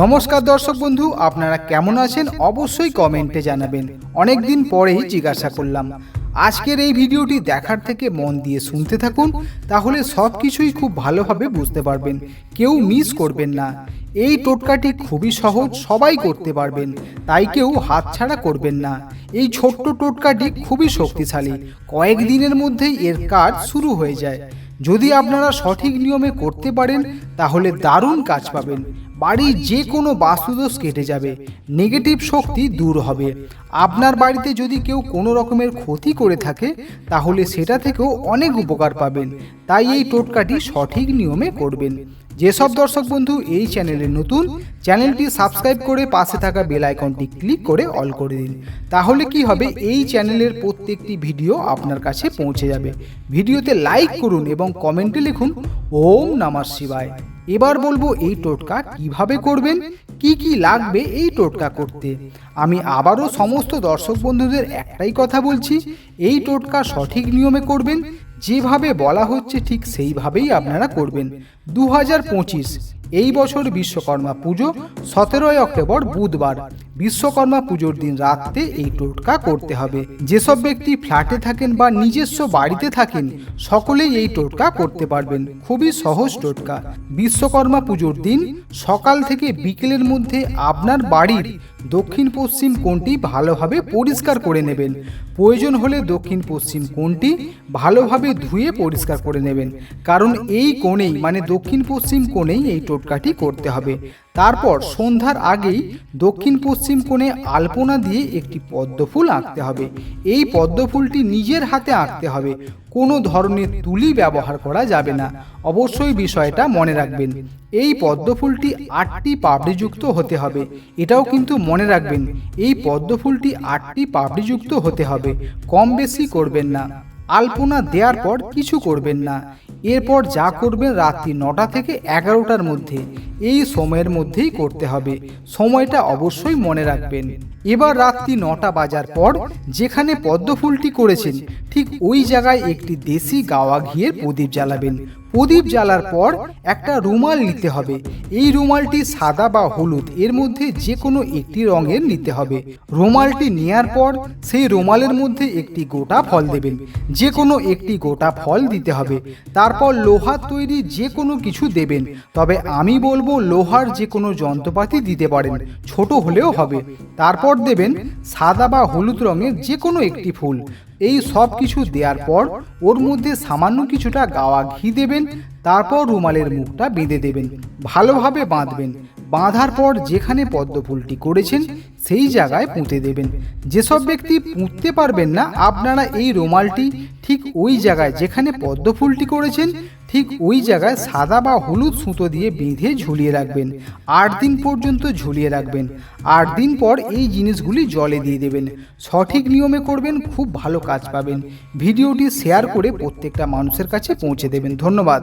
নমস্কার দর্শক বন্ধু, আপনারা কেমন আছেন? অবশ্যই কমেন্টে জানাবেন। অনেক দিন পরেই জিজ্ঞাসা করলাম, আজকের এই ভিডিওটি দেখার থেকে মন দিয়ে শুনতে থাকুন, তাহলে সব কিছুই খুব ভালোভাবে বুঝতে পারবেন। কেউ মিস করবেন না। এই টোটকাটি খুবই সহজ, সবাই করতে পারবেন, তাই কেউ হাতছাড়া করবেন না। এই ছোট্ট টোটকাটি খুবই শক্তিশালী। কয়েক দিনের মধ্যেই এর কাজ শুরু হয়ে যায়। যদি আপনারা সঠিক নিয়মে করতে পারেন, তাহলে দারুণ কাজ পাবেন। বাড়ির যে কোনো বাস্তুদোষ কেটে যাবে নেগেটিভ শক্তি দূর হবে। আপনার বাড়িতে যদি কেউ কোনো রকমের ক্ষতি করে থাকে তাহলে সেটা থেকেও অনেক উপকার পাবেন। তাই এই টোটকাটি সঠিক নিয়মে করবেন। যেসব দর্শক বন্ধু এই চ্যানেলে নতুন চ্যানেলটি সাবস্ক্রাইব করে পাশে থাকা বেল আইকনটি ক্লিক করে অল করে দিন। তাহলে কি হবে? এই চ্যানেলের প্রত্যেকটি ভিডিও আপনার কাছে পৌঁছে যাবে। ভিডিওতে লাইক করুন এবং কমেন্টে লিখুন ওম নমঃ শিবায় এবার বলব এই টোটকা কীভাবে করবেন? কি কি লাগবে এই টোটকা করতে? আমি আবারও সমস্ত দর্শক বন্ধুদের একটাই কথা বলছি, এই টোটকা সঠিক নিয়মে করবেন, যেভাবে বলা হচ্ছে ঠিক সেইভাবেই আপনারা করবেন। দু হাজার পঁচিশ, এই বছর বিশ্বকর্মা পুজো, সতেরোই অক্টোবর বুধবার। বিশ্বকর্মা পুজোর দিন রাত্রে এই টোটকা করতে হবে। যেসব ব্যক্তি ফ্ল্যাটে থাকেন বা নিজস্ব বাড়িতে থাকেন, সকলেই এই টোটকা করতে পারবেন। খুবই সহজ টোটকা। বিশ্বকর্মা পুজোর দিন সকাল থেকে বিকেলের মধ্যে আপনার বাড়ির দক্ষিণ পশ্চিম কোণটি ভালোভাবে পরিষ্কার করে নেবেন। প্রয়োজন হলে দক্ষিণ পশ্চিম কোণটি ভালোভাবে ধুয়ে পরিষ্কার করে নেবেন। কারণ এই কোণেই মানে দক্ষিণ পশ্চিম কোণেই এই টোটকাটি করতে হবে। তারপর সন্ধ্যার আগেই দক্ষিণ পশ্চিম কোণে আলপনা দিয়ে একটি পদ্ম ফুল আঁকতে হবে। এই পদ্ম ফুলটি নিজের হাতে আঁকতে হবে। কোনো ধরনের তুলি ব্যবহার করা যাবে না। অবশ্যই বিষয়টা মনে রাখবেন। এই পদ্ম ফুলটি আটটি পাপড়িযুক্ত হতে হবে। এটাও কিন্তু মনে রাখবেন, এই পদ্ম ফুলটি আটটি পাপড়িযুক্ত হতে হবে। কম বেশি করবেন না। আলপনা দেওয়ার পর কিছু করবেন না। এরপর যা করবেন রাত্রি নটা থেকে এগারোটার মধ্যে। এই সময়ের মধ্যেই করতে হবে। সময়টা অবশ্যই মনে রাখবেন। এবার রাত্রি নটা বাজার পর যেখানে পদ্মফুলটি করেছেন, ঠিক ওই জায়গায় একটি দেশি গাওয়া ঘিয়ের প্রদীপ জ্বালাবেন। প্রদীপ জ্বালার পর একটা রুমাল নিতে হবে। এই রুমালটি সাদা বা হলুদ, এর মধ্যে যে কোনো একটি রঙের নিতে হবে। রুমালটি নেয়ার পর সেই রুমালের মধ্যে একটি গোটা ফল দেবেন। যে কোনো একটি গোটা ফল দিতে হবে। তারপর লোহার তৈরি যে কোনো কিছু দেবেন। তবে আমি বলব লোহার যে কোনো যন্ত্রপাতি দিতে পারেন, ছোট হলেও হবে। তারপর দেবেন সাদা বা হলুদ রঙের যে কোনো একটি ফুল। এই সব কিছু দেওয়ার পর ওর মধ্যে সামান্য কিছুটা গাওয়া ঘি দেবেন, তারপর রুমালের মুখটা বেঁধে দেবেন, ভালোভাবে বাঁধবেন। বাঁধার পর যেখানে পদ্মফুলটি করেছেন, সেই জায়গায় পুঁতে দেবেন। যেসব ব্যক্তি পুঁততে পারবেন না, আপনারা এই রুমালটি ঠিক ওই জায়গায় যেখানে পদ্মফুলটি করেছেন ঠিক ওই জায়গায় সাদা বা হলুদ সুতো দিয়ে বেঁধে ঝুলিয়ে রাখবেন। আট দিন পর্যন্ত ঝুলিয়ে রাখবেন। আট দিন পর এই জিনিসগুলি জলে দিয়ে দেবেন। সঠিক নিয়মে করবেন, খুব ভালো কাজ পাবেন। ভিডিওটি শেয়ার করে প্রত্যেকটা মানুষের কাছে পৌঁছে দেবেন। ধন্যবাদ।